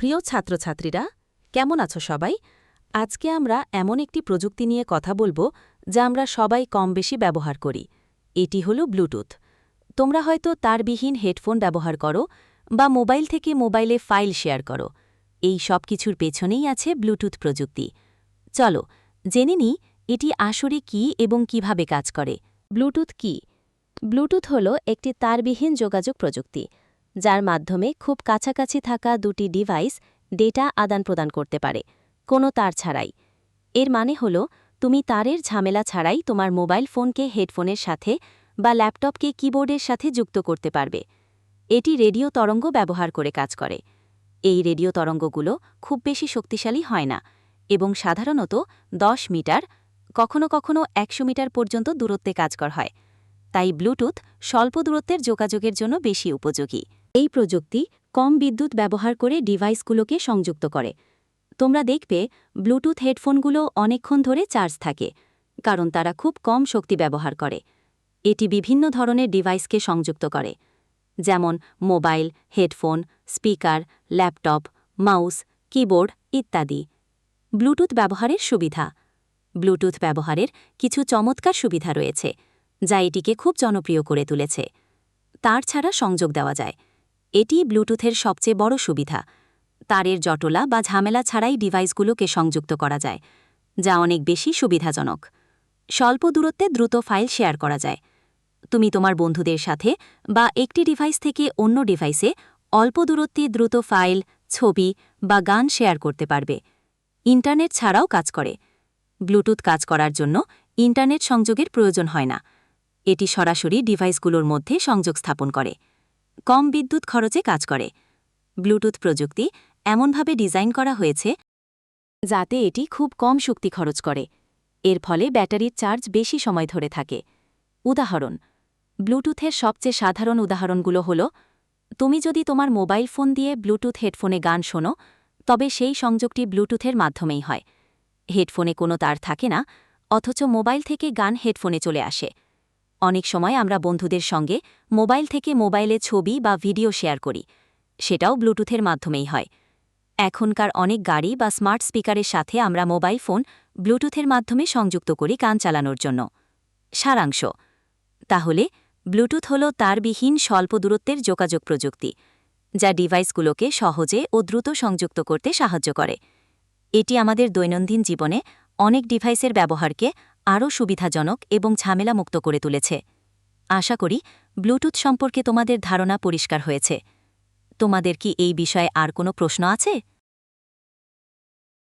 প্রিয় ছাত্রছাত্রীরা, কেমন আছো সবাই? আজকে আমরা এমন একটি প্রযুক্তি নিয়ে কথা বলব যা আমরা সবাই কম বেশি ব্যবহার করি। এটি হলো ব্লুটুথ। তোমরা হয়তো তারবিহীন হেডফোন ব্যবহার করো বা মোবাইল থেকে মোবাইলে ফাইল শেয়ার করো। এই সব কিছুর পেছনেই আছে ব্লুটুথ প্রযুক্তি। চলো, জেনে নিই এটি আসলে কি এবং কীভাবে কাজ করে। ব্লুটুথ কি? ব্লুটুথ হল একটি তারবিহীন যোগাযোগ প্রযুক্তি। যার মাধ্যমে খুব কাছাকাছি থাকা দুটি ডিভাইস ডেটা আদান প্রদান করতে পারে, কোনো তার ছাড়াই। এর মানে হল, তুমি তারের ঝামেলা ছাড়াই তোমার মোবাইল ফোনকে হেডফোনের সাথে বা ল্যাপটপকে কিবোর্ডের সাথে যুক্ত করতে পারবে। এটি রেডিও তরঙ্গ ব্যবহার করে কাজ করে। এই রেডিও তরঙ্গগুলো খুব বেশি শক্তিশালী হয় না এবং সাধারণত 10 মিটার, কখনো কখনো একশো মিটার পর্যন্ত দূরত্বে কাজকর হয়। তাই ব্লুটুথ স্বল্প দূরত্বের যোগাযোগের জন্য বেশি উপযোগী। এই প্রযুক্তি কম বিদ্যুৎ ব্যবহার করে ডিভাইসগুলোকে সংযুক্ত করে। তোমরা দেখবে ব্লুটুথ হেডফোনগুলো অনেকক্ষণ ধরে চার্জ থাকে, কারণ তারা খুব কম শক্তি ব্যবহার করে। এটি বিভিন্ন ধরনের ডিভাইসকে সংযুক্ত করে, যেমন mobile, headphone, speaker, laptop, mouse, keyboard ইত্যাদি। ব্লুটুথ ব্যবহারের সুবিধা। ব্লুটুথ ব্যবহারের কিছু চমৎকার সুবিধা রয়েছে, যা এটিকে খুব জনপ্রিয় করে তুলেছে। তার ছাড়া সংযোগ দেওয়া যায়। এটি ব্লুটুথের সবচেয়ে বড় সুবিধা। তারের জটলা বা ঝামেলা ছাড়াই ডিভাইসগুলোকে সংযুক্ত করা যায়, যা অনেক বেশি সুবিধাজনক। স্বল্প দূরত্বে দ্রুত ফাইল শেয়ার করা যায়। তুমি তোমার বন্ধুদের সাথে বা একটি ডিভাইস থেকে অন্য ডিভাইসে অল্প দূরত্বে দ্রুত ফাইল, ছবি বা গান শেয়ার করতে পারবে। ইন্টারনেট ছাড়াও কাজ করে। ব্লুটুথ কাজ করার জন্য ইন্টারনেট সংযোগের প্রয়োজন হয় না। এটি সরাসরি ডিভাইসগুলোর মধ্যে সংযোগ স্থাপন করে। কম বিদ্যুৎ খরচে কাজ করে। ব্লুটুথ প্রযুক্তি এমনভাবে ডিজাইন করা হয়েছে যাতে এটি খুব কম শক্তি খরচ করে। এর ফলে ব্যাটারির চার্জ বেশি সময় ধরে থাকে। উদাহরণ, ব্লুটুথের সবচেয়ে সাধারণ উদাহরণগুলো হল, তুমি যদি তোমার মোবাইল ফোন দিয়ে ব্লুটুথ হেডফোনে গান শোনো, তবে সেই সংযোগটি ব্লুটুথের মাধ্যমেই হয়। হেডফোনে কোনো তার থাকে না, অথচ মোবাইল থেকে গান হেডফোনে চলে আসে। অনেক সময় আমরা বন্ধুদের সঙ্গে মোবাইল থেকে মোবাইলে ছবি বা ভিডিও শেয়ার করি। সেটাও ব্লুটুথের মাধ্যমেই হয়। এখনকার অনেক গাড়ি বা স্মার্ট স্পিকারের সাথে আমরা মোবাইল ফোন ব্লুটুথের মাধ্যমে সংযুক্ত করি গান চালানোর জন্য। সারাংশ। তাহলে, ব্লুটুথ হল তারবিহীন স্বল্প দূরত্বের যোগাযোগ প্রযুক্তি, যা ডিভাইসগুলোকে সহজে ও দ্রুত সংযুক্ত করতে সাহায্য করে। এটি আমাদের দৈনন্দিন জীবনে অনেক ডিভাইসের ব্যবহারকে আরও সুবিধাজনক এবং ঝামেলামুক্ত করে তুলেছে। আশা করি ব্লুটুথ সম্পর্কে তোমাদের ধারণা পরিষ্কার হয়েছে। তোমাদের কি এই বিষয়ে আর কোনো প্রশ্ন আছে?